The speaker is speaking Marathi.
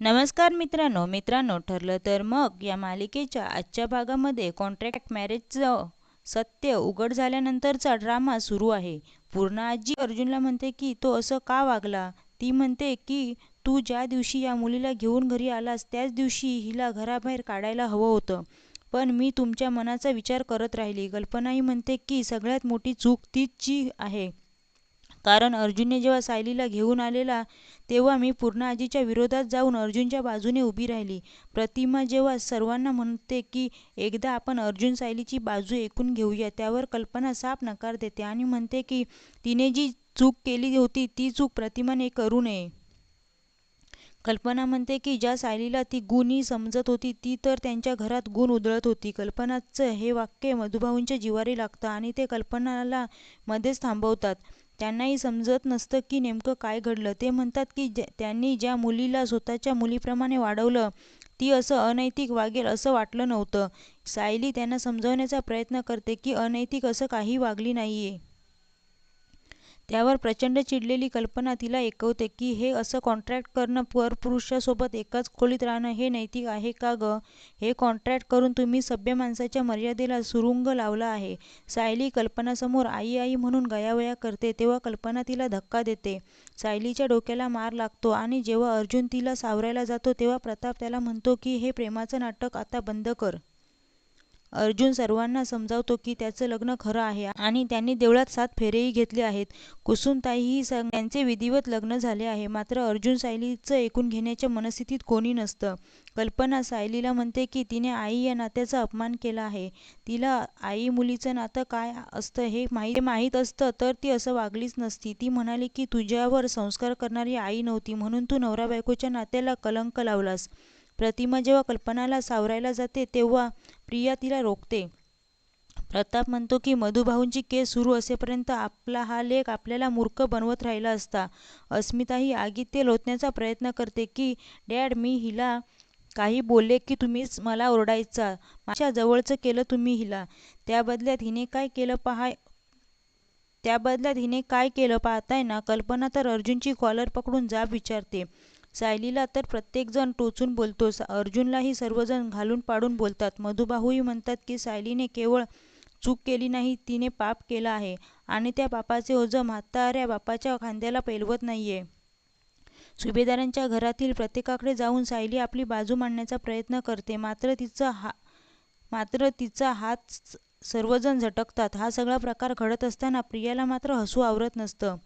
नमस्कार मित्रांनो मित्रांनो ठरलं तर मग या मालिकेच्या आजच्या भागामध्ये कॉन्ट्रॅक्ट मॅरेजचं सत्य उघड झाल्यानंतरचा ड्रामा सुरू आहे. पूर्ण आजी अर्जुनला म्हणते की तो असं का वागला? ती म्हणते की तू ज्या दिवशी या मुलीला घेऊन घरी आलास त्याच दिवशी हिला घराबाहेर काढायला हवं होतं. पण मी तुमच्या मनाचा विचार करत राहिली. कल्पनाही म्हणते की सगळ्यात मोठी चूक तीचची आहे. कारण अर्जुनने जेव्हा सायलीला घेऊन आलेला तेव्हा मी पूर्ण आजीच्या विरोधात जाऊन अर्जुनच्या बाजूने उभी राहिली. प्रतिमा जेव्हा सर्वांना म्हणते की एकदा आपण अर्जुन सायलीची बाजू ऐकून घेऊया त्यावर कल्पना साफ नकार देते आणि म्हणते की तिने जी चूक केली होती ती चूक प्रतिमाने करू नये. कल्पना म्हणते की ज्या सायलीला ती गुणी समजत होती ती तर त्यांच्या घरात गुण उधळत होती. कल्पनाचं हे वाक्य मधुभाऊंच्या जिवारी लागतं आणि ते कल्पनाला मध्येच थांबवतात. त्यांनाही समजत नसतं की नेमकं काय घडलं. ते म्हणतात की त्यांनी ज्या मुलीला स्वतःच्या मुलीप्रमाणे वाढवलं ती असं अनैतिक वागेल असं वाटलं नव्हतं. सायली त्यांना समजावण्याचा प्रयत्न करते की अनैतिक असं काही वागली नाहीये. त्यावर प्रचंड चिडलेली कल्पना तिला ऐकवते की हे असं कॉन्ट्रॅक्ट करणं परपुरुषासोबत एकाच खोलीत राहणं हे नैतिक आहे का गं? हे कॉन्ट्रॅक्ट करून तुम्ही सभ्य माणसाच्या मर्यादेला सुरुंग लावला आहे. सायली कल्पनासमोर आई आई म्हणून गयावया करते तेव्हा कल्पना तिला धक्का देते. सायलीच्या डोक्याला मार लागतो आणि जेव्हा अर्जुन तिला सावरायला जातो तेव्हा प्रताप त्याला म्हणतो की हे प्रेमाचं नाटक आता बंद कर. अर्जुन सर्वांना समजावतो की त्याचं लग्न खरं आहे आणि त्यांनी देवळात सात फेरेही घेतले आहेत. कुसुमताईही त्यांचे विधिवत लग्न झाले आहे. मात्र अर्जुन सायलीचं ऐकून घेण्याच्या मनस्थितीत कोणी नसतं. कल्पना सायलीला म्हणते की तिने आई या नात्याचा अपमान केला आहे. तिला आई मुलीचं नातं काय असतं हे माहीत माहीत असतं तर ती असं वागलीच नसती. ती म्हणाली की तुझ्यावर संस्कार करणारी आई नव्हती म्हणून तू नवरा बायकोच्या नात्याला कलंक लावलास. प्रतिमा जेव्हा कल्पनाला सावरायला जाते तेव्हा प्रिया तिला रोखते. प्रताप म्हणतो की मधुभाऊंची केस सुरू असेपर्यंत आपला हा लेख आपल्याला मूर्ख बनवत राहिला असता. अस्मिताही आगीत तेल ओतण्याचा प्रयत्न करते की डॅड मी हिला काही बोलले की तुम्हीच मला ओरडायचा. माझ्या जवळचं केलं तुम्ही हिला. त्या बदल्यात हिने काय केलं पहा त्या बदल्यात हिने काय केलं पाहताय ना कल्पना तर अर्जुनची कॉलर पकडून जाब विचारते. सायलीला तर प्रत्येकजण टोचून बोलतो. अर्जुनलाही सर्वजण घालून पाडून बोलतात. मधुबाहूही म्हणतात की सायलीने केवळ चूक केली नाही तिने पाप केला आहे आणि त्या पापाचे ओझं म्हाताऱ्या बापाच्या खांद्याला पेलवत नाहीये. सुभेदारांच्या घरातील प्रत्येकाकडे जाऊन सायली आपली बाजू मांडण्याचा प्रयत्न करते. मात्र तिचा हा मात्र तिचा हात सर्वजण झटकतात. हा सगळा प्रकार घडत असताना प्रियाला मात्र हसू आवरत नसतं.